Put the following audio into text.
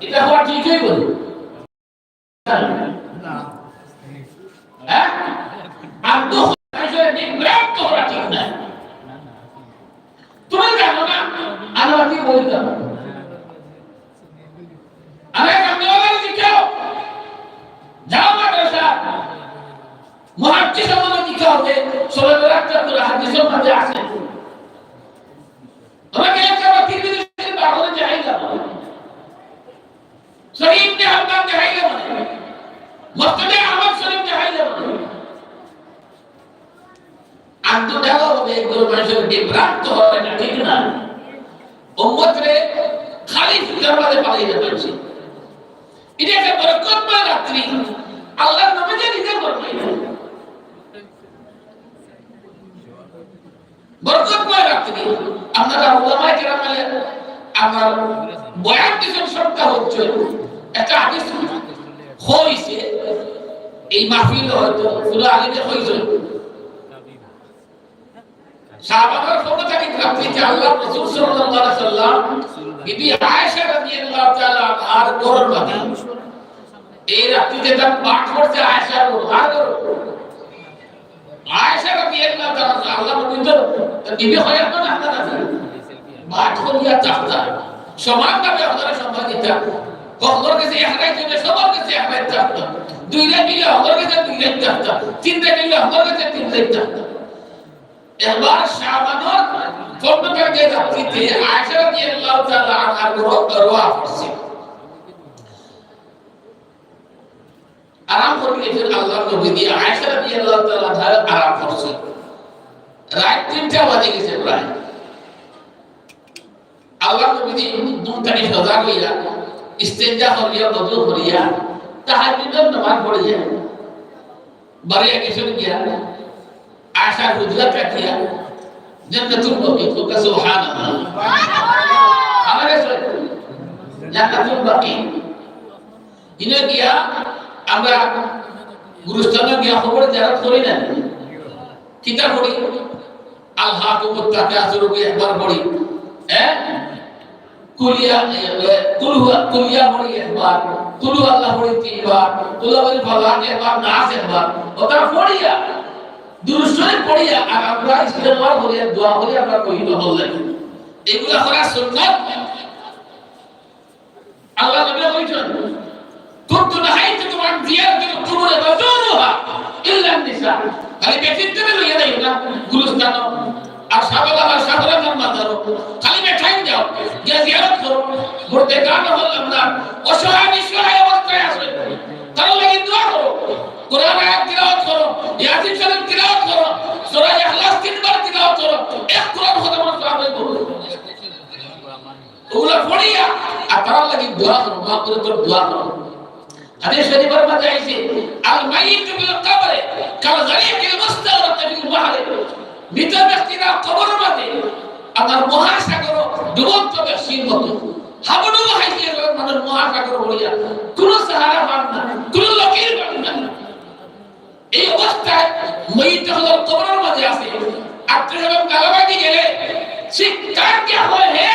এটা হওয়া ঠিকই বলি তুমি জানো না? আমি আপনি বলি যাব মহার্থী সমাধান দিতে হবে সবাই হাদিসের মধ্যে আছে। তোমাকে এগুলো মানুষের বিভ্রান্ত হবে না, ঠিক না? উম্মতরে খালি ফিকার মাঝে পালিয়ে যাচ্ছে এটা একটা বরকতময় রাত্রি। আল্লাহর নামে যে নিজের বরকত বরকতময় রাত্রি। আপনারা উলামায়ে কেরাম আমার বয়ান দিছেন সপ্তাহ হচ্ছে। একটা হাদিস হইছে, এই মাহফিল হয়তো ফুল আলিতে হইছে। সাহাবাদের ফটো থেকে রাত্রিতে আল্লাহ রাসূল সাল্লাল্লাহু আলাইহি সাল্লাম বিবি আয়েশা রাদিয়াল্লাহু তাআলা আর ঘরের মধ্যে এই রাত্রিতে তার পাঠ করতে আয়েশার উদ্ধার করো আয়েশা রাদিয়াল্লাহু তাআলা আল্লাহ নবী তো বিবি হয় না আপনার কাছে পাঠ করিয়া চাহতা সমানভাবে আপনারা সম্মান দিতা কখনোর কাছে একটাই জন্য সবার কাছে একটাই চাহতা দুইটা মিলে আমার কাছে দুইটাই চাহতা তিনটা মিলে আমার কাছে তিনটাই চাহতা এবার শাবানোর ফর্মটাকে রাত্রিতে আয়েশা রাদিয়াল্লাহু তাআলা আনহার রোয়া পড়ছে আরাম করে গেছেন আল্লাহর নবী দিয়ে আয়েশা রাদিয়াল্লাহু তাআলা আনহা আরাম করছে। রাত তিনটা বাজে গেছে প্রায়। নবী নামাজ বাড়িয়া গেছেন গিয়া আশার হুজরা কাটিয়া জান্নাতুল বাকি তোকা সুবহানাল্লাহ। আমারে জান্নাতুল বাকি। ইনে গিয়া আমরা গুরুস্থানে গিয়া খবর জারাত করি না। কিতা পড়ি। আল হাকুম তাকাসুর কে একবার পড়ি। হ্যাঁ? কুলিয়া কুলহুয়া কুলিয়া পড়ি একবার। কুলু আল্লাহ পড়ি তিনবার। কুলাবল ফালাক একবার, নাস একবার। ওটা পড়িয়া দুরুশ্বরে পড়িয়া আর আমরা জিলেমার হলিয়া দোয়া হলিয়া আমরা কহিল হলেন এগুলা করা সুন্নাত। আল্লাহ নবী কইছেন কুনতু নাহাইতু নাহাইতুকুম আন জিয়ারাতিল কুবুরে ফাতুনুহা ইল্লা নিসা। খালি ব্যক্তিত্ব লইয়া যাই না, গুরুস্থান। আর সাবলা আর সাবলা নাম ধরো খালি বেঠাই যাও যে জিয়ারত করো। মরতে কান হল আমরা অসহায়, নিঃসহায় লাগি দোয়া করো মা করে দোয়া করো। হাদিস শরীফের মধ্যে আছে আল মাইত বিল কবরে, কাল গরিকিল মুস্তাওরাত ফিল বাহরে। মৃত ব্যক্তিরা কবরের মধ্যে আমার মহাসাগর ডুবন্ত ব্যক্তির মতো। হাবুডুবু হাইতে মানুষ মহাসাগর বলিয়া, কোন সাহারা পান না, কোন লোকের পান না। এই অবস্থায় মহিত হল কবরের মধ্যে আছে। আপনি যখন গালাবাদি গেলে সে কে হয় হে